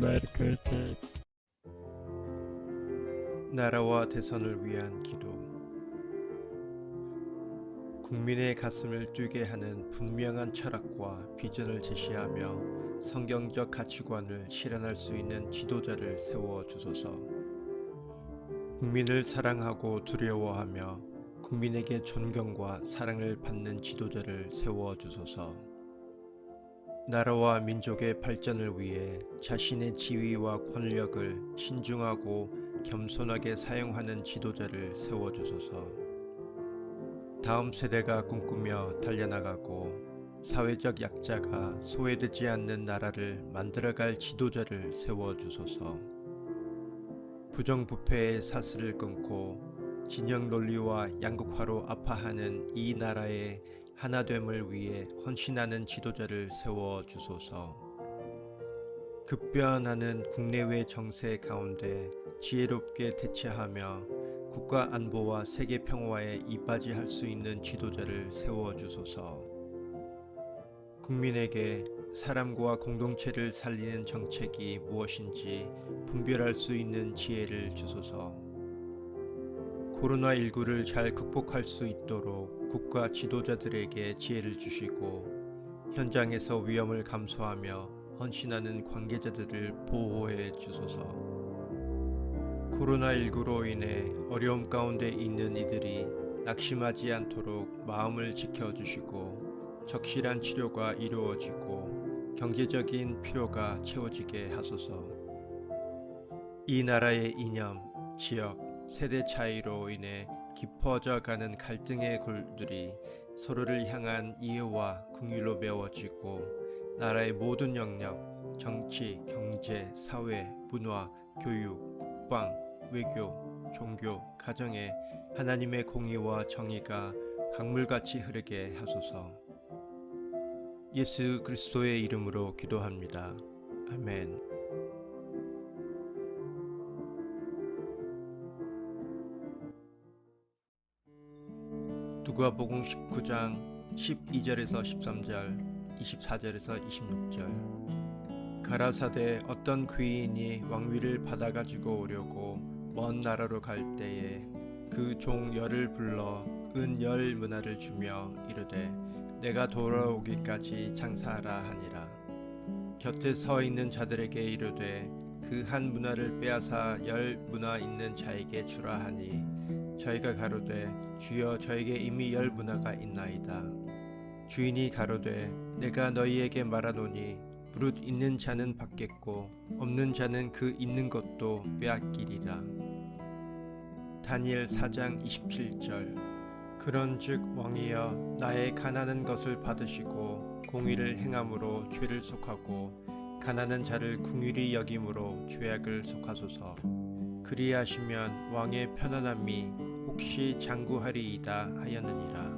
메르크테 나라와 대선을 위한 기도 국민의 가슴을 뛰게 하는 분명한 철학과 비전을 제시하며 성경적 가치관을 실현할 수 있는 지도자를 세워 주소서. 국민을 사랑하고 두려워하며 국민에게 존경과 사랑을 받는 지도자를 세워 주소서. 나라와 민족의 발전을 위해 자신의 지위와 권력을 신중하고 겸손하게 사용하는 지도자를 세워주소서. 다음 세대가 꿈꾸며 달려나가고 사회적 약자가 소외되지 않는 나라를 만들어갈 지도자를 세워주소서. 부정부패의 사슬을 끊고 진영 논리와 양극화로 아파하는 이 나라의 하나됨을 위해 헌신하는 지도자를 세워 주소서. 급변하는 국내외 정세 가운데 지혜롭게 대처하며 국가 안보와 세계 평화에 이바지할 수 있는 지도자를 세워 주소서. 국민에게 사람과 공동체를 살리는 정책이 무엇인지 분별할 수 있는 지혜를 주소서. 코로나19를 잘 극복할 수 있도록 국가 지도자들에게 지혜를 주시고 현장에서 위험을 감수하며 헌신하는 관계자들을 보호해 주소서. 코로나19로 인해 어려움 가운데 있는 이들이 낙심하지 않도록 마음을 지켜주시고 적실한 치료가 이루어지고 경제적인 필요가 채워지게 하소서. 이 나라의 이념, 지역, 세대 차이로 인해 깊어져 가는 갈등의 골들이 서로를 향한 이해와 긍휼로 메워지고 나라의 모든 영역, 정치, 경제, 사회, 문화, 교육, 국방, 외교, 종교, 가정에 하나님의 공의와 정의가 강물같이 흐르게 하소서. 예수 그리스도의 이름으로 기도합니다. 아멘. 누가복음 19장 12절에서 13절, 24절에서 26절. 가라사대 어떤 귀인이 왕위를 받아 가지고 오려고 먼 나라로 갈 때에 그 종 열을 불러 은 열 문화를 주며 이르되 내가 돌아오기까지 장사하라 하니라. 곁에 서 있는 자들에게 이르되 그 한 문화를 빼앗아 열 문화 있는 자에게 주라 하니 저희가 가로되 주여 저에게 이미 열 문화가 있나이다. 주인이 가로되 내가 너희에게 말하노니 무릇 있는 자는 받겠고 없는 자는 그 있는 것도 빼앗기리라. 다니엘 4장 27절 그런즉 왕이여 나의 가난한 것을 받으시고 공의를 행함으로 죄를 속하고 가난한 자를 궁휼히 여김으로 죄악을 속하소서. 그리하시면 왕의 편안함이 혹시 장구하리이다 하였느니라.